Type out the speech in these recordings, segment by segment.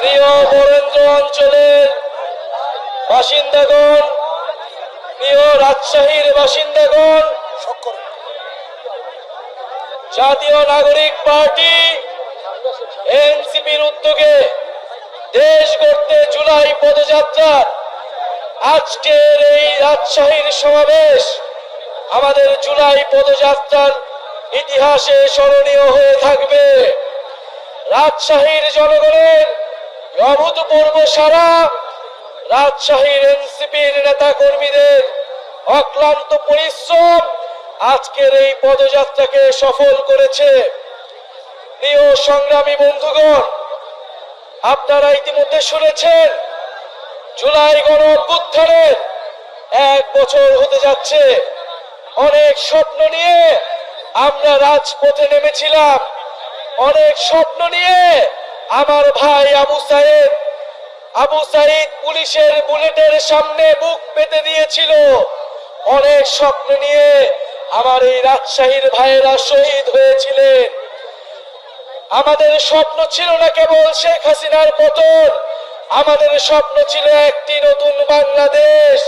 প্রিয় বরেন্দ্র অঞ্চলের বাসিন্দাগণ, প্রিয় রাজশাহীর বাসিন্দাগণ, জাতীয় নাগরিক পার্টি এনসিপির উদ্যোগে দেশ গড়তে জুলাই পদযাত্রার আজকের এই রাজশাহীর সমাবেশ আমাদের জুলাই পদযাত্রার ইতিহাসে স্মরণীয় হয়ে থাকবে। রাজশাহীর জনগণের অভূতপূর্ব সারা রাজশাহীর এনসিপির নেতা কর্মীদের অক্লান্ত পরিশ্রম আজকের এই পদযাত্রাকে সফল করেছে। প্রিয় সংগ্রামী বন্ধুগণ, আপনারা ইতিমধ্যে শুনেছেন, জুলাই গণ অভ্যুত্থানের এক বছর হতে যাচ্ছে। অনেক স্বপ্ন নিয়ে আমরা রাজপথে নেমেছিলাম। অনেক স্বপ্ন নিয়ে আমার ভাই আবু সাহেব আবু সাইদ পুলিশের বুলেটের সামনে বুক পেতে দিয়েছিল। অনেক স্বপ্ন নিয়ে আমার এই রাজশাহীর ভাইয়েরা শহীদ হয়েছিলেন। আমাদের স্বপ্ন ছিল না কেবল শেখ হাসিনার পতন, আমাদের স্বপ্ন ছিল একটি নতুন বাংলাদেশ।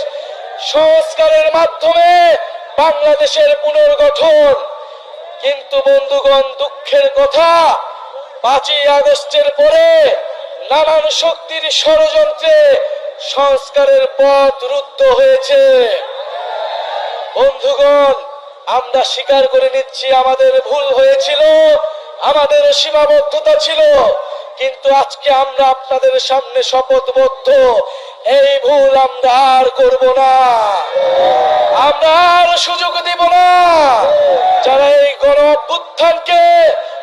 সংস্কারের মাধ্যমে বাংলাদেশের পুনর্গঠন। কিন্তু বন্ধুগণ, দুঃখের কথা পাঁচই আগস্টের পরে নানান শক্তির ষড়যন্ত্রে সংস্কারের পথ রুদ্ধ হয়েছে। বন্ধুগণ, আমরা স্বীকার করে নিচ্ছি আমাদের ভুল হয়েছিল, আমাদের সীমাবদ্ধতা ছিল, কিন্তু আজকে আমরা আপনাদের সামনে শপথবদ্ধ, এই ভুল আমরা আর করব না। আমরা আর সুযোগ দেব না। যারা এই গণ অভ্যুত্থানকে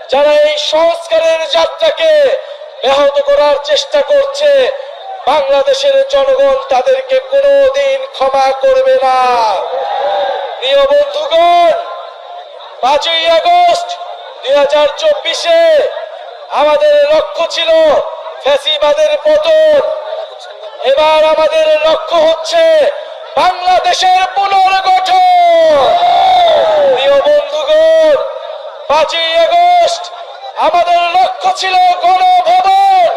যারা এই সংস্কারের যাত্রাকে ব্যাহত করার চেষ্টা করছে, বাংলাদেশের জনগণ তাদেরকে কোনোদিন ক্ষমা করবে না। প্রিয় বন্ধুগণ, পাঁচই আগস্ট দুই হাজার চব্বিশে আমাদের লক্ষ্য ছিল ফ্যাসিবাদের পতন। এবার আমাদের লক্ষ্য হচ্ছে বাংলাদেশের পুনর্গঠন। প্রিয় বন্ধুগণ পাঁচই আগস্ট আমাদের লক্ষ্য ছিল গণভবন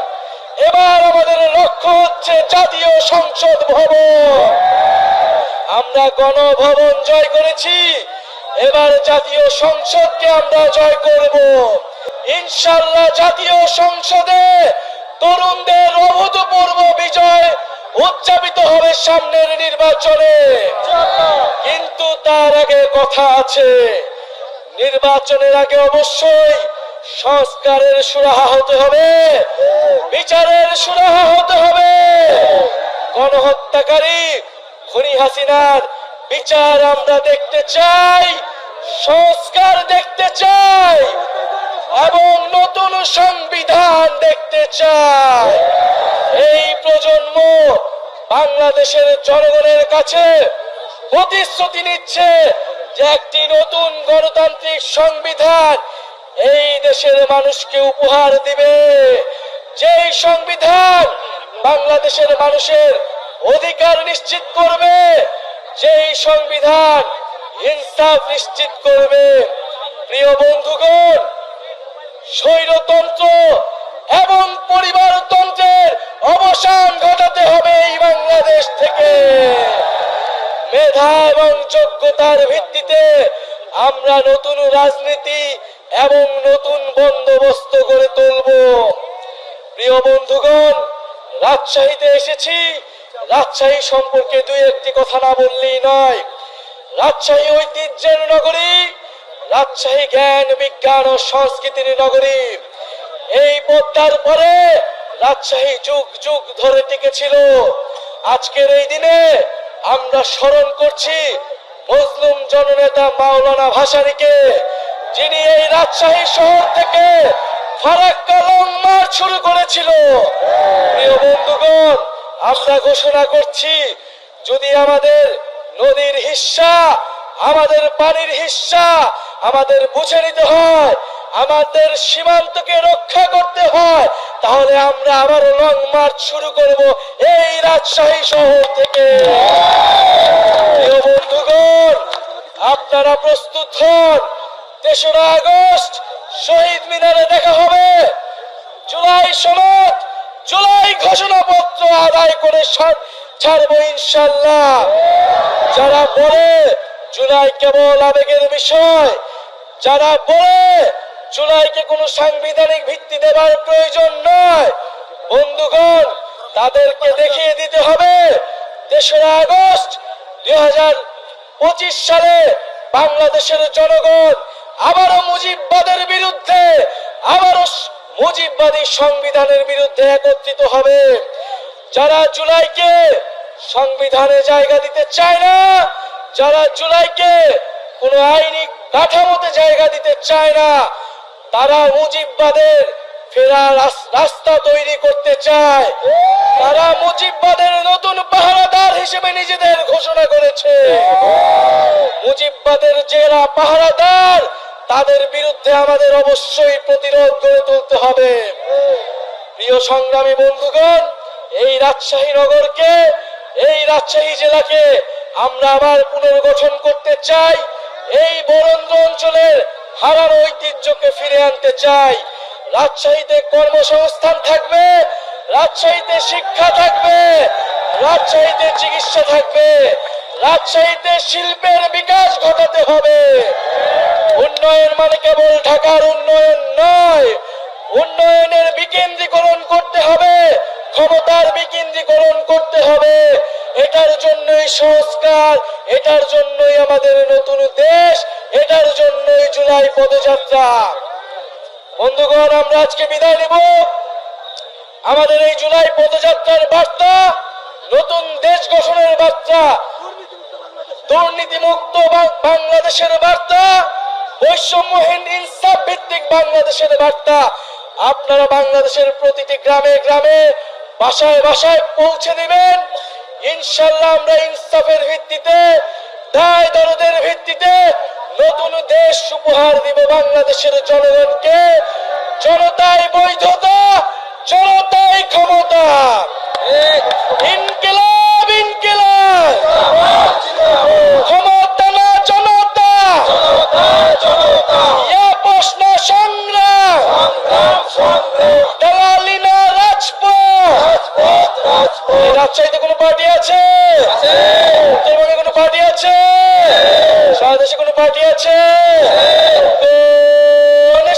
এবার আমাদের লক্ষ্য হচ্ছে জাতীয় সংসদ ভবন। আমরা গণভবন জয় করেছি, এবার জাতীয় সংসদকে আমরা জয় করব। ইনশাল্লাহ জাতীয় সংসদে তরুণদের অভূতপূর্ব বিজয় উদযাপিত হবে সামনের নির্বাচনে। কিন্তু তার আগে কথা আছে। নির্বাচনের আগে অবশ্যই সংস্কারের সুরাহা হতে হবে, বিচারের সুরাহা হতে হবে। গণহত্যাকারী খনি হাসিনার বিচার আমরা দেখতে চাই, সংস্কার দেখতে চাই, এবং নতুন সংবিধান দেখতে চাই। এই প্রজন্ম বাংলাদেশের জনগণের কাছে প্রতিশ্রুতি নিচ্ছে যে একটি নতুন গণতান্ত্রিক সংবিধান এই দেশের মানুষকে উপহার দিবে। যেই সংবিধান বাংলাদেশের মানুষের অধিকার নিশ্চিত করবে, যেই সংবিধান ইনসাফ নিশ্চিত করবে। প্রিয় বন্ধুগণ, স্বৈরতন্ত্র এবং পরিবারতন্ত্রের অবসান ঘটাতে হবে এই বাংলাদেশ থেকে। মেধা এবং যোগ্যতার ভিত্তিতে আমরা নতুন রাজনীতি এবং নতুন বন্দোবস্ত করে তুলব। প্রিয় বন্ধুগণ, রাজশাহীতে এসেছি। রাজশাহী সম্পর্কে দুই একটি কথা না বললেই নয়। রাজশাহী ঐতিহ্যের নগরী, রাজশাহী জ্ঞান, বিজ্ঞান ও সংস্কৃতির নগরী। এই পদ্মার পরে রাজশাহী যুগ যুগ ধরে টিকেছিল আজকের এই দিনে আমরা স্মরণ করছি মুসলিম জননেতা মাওলানা ভাসানীকে, যিনি এই রাজশাহী শহর থেকে শুরু করেছিল। প্রিয় বন্ধুগণ, আমরা ঘোষণা করছি, যদি আমাদের নদীর হিস্সা, আমাদের পানির হিস্সা আমাদের বুঝে নিতে হয় আমাদের সীমান্তকে রক্ষা করতে হয়, তাহলে আমরা আবার লং মার্চ শুরু করব এই রাজশাহী শহর থেকে। আপনারা প্রস্তুত হন, তেসরা আগস্ট শহীদ মিনারে দেখা হবে। জুলাই সনদ জুলাই ঘোষণাপত্র আদায় করে ছাড়বো ইনশাল্লাহ। যারা বলে জুলাই কেবল আবেগের বিষয়। যারা বলে জুলাইকে কোনো সাংবিধানিক ভিত্তি দেওয়ার প্রয়োজন নয়। বন্ধুগণ, তাদেরকে দেখিয়ে দিতে হবে, তেসরা আগস্ট দুই হাজার পঁচিশ সালে বাংলাদেশের জনগণ আবারও মুজিববাদের বিরুদ্ধে, আবারও মুজিববাদী সংবিধানের বিরুদ্ধে একত্রিত হবে। যারা জুলাইকে সংবিধানে জায়গা দিতে চায় না, যারা জুলাইকে কোনো আইনি কাঠামোতে জায়গা দিতে চায় না তারা মুজিববাদের ফেরার রাস- রাস্তা তৈরি করতে চায়। তারা মুজিববাদের নতুন পাহারাদার হিসেবে নিজেদের ঘোষণা করেছে। মুজিববাদের জেরা পাহারাদার, তাদের বিরুদ্ধে আমাদের অবশ্যই প্রতিরোধ গড়ে তুলতে হবে। প্রিয় সংগ্রামী বন্ধুগণ, এই রাজশাহী নগরকে, এই রাজশাহী জেলাকে আমরা আবার পুনর্গঠন করতে চাই। এই বরেন্দ্র অঞ্চলের হারানো ঐতিহ্যকে ফিরে আনতে চাই। রাজশাহীতে কর্মসংস্থান থাকবে, রাজশাহীতে শিক্ষা থাকবে, রাজশাহীতে চিকিৎসা থাকবে, রাজশাহীতে শিল্পের বিকাশ ঘটাতে হবে। উন্নয়ন মানে কেবল ঢাকার উন্নয়ন নয়, উন্নয়নের বিকেন্দ্রীকরণ করতে হবে, ক্ষমতার বিকেন্দ্রীকরণ করতে হবে। এটার জন্যই সংস্কার, এটার জন্যই আমাদের নতুন দেশ এটার জন্যই জুলাই পদযাত্রা। বন্ধুগণ, আমরা আজকে বিদায় নেব। আমাদের এই জুলাই পদযাত্রার বার্তা, নতুন দেশ গঠনের বার্তা, দুর্নীতিমুক্ত বাংলাদেশের বার্তা, বৈষম্যহীন ইনসাফ ভিত্তিক বাংলাদেশের বার্তা। আপনারা বাংলাদেশের প্রতিটি গ্রামে গ্রামে বাসায় বাসায় পৌঁছে দিবেন। ইনশাল্লাহ আমরা ইনসাফের ভিত্তিতে দায় দরদের ভিত্তিতে নতুন দেশ উপহার দিব বাংলাদেশের জনগণকে। জনতাই বৈধতা জনতাই ক্ষমতা। ইনকিলাব ইনকিলাব। ক্ষমতা না জনতা। ইয়া প্রশ্ন সংগ্রাম। দালালি না রাজপথ। এই রাজশাহীতে কোনো পার্টি আছে? পার্টি আছে। সারা দেশে কোনো পার্টি আছে?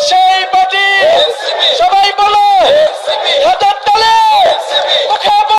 সেই পার্টি। সবাই বলো।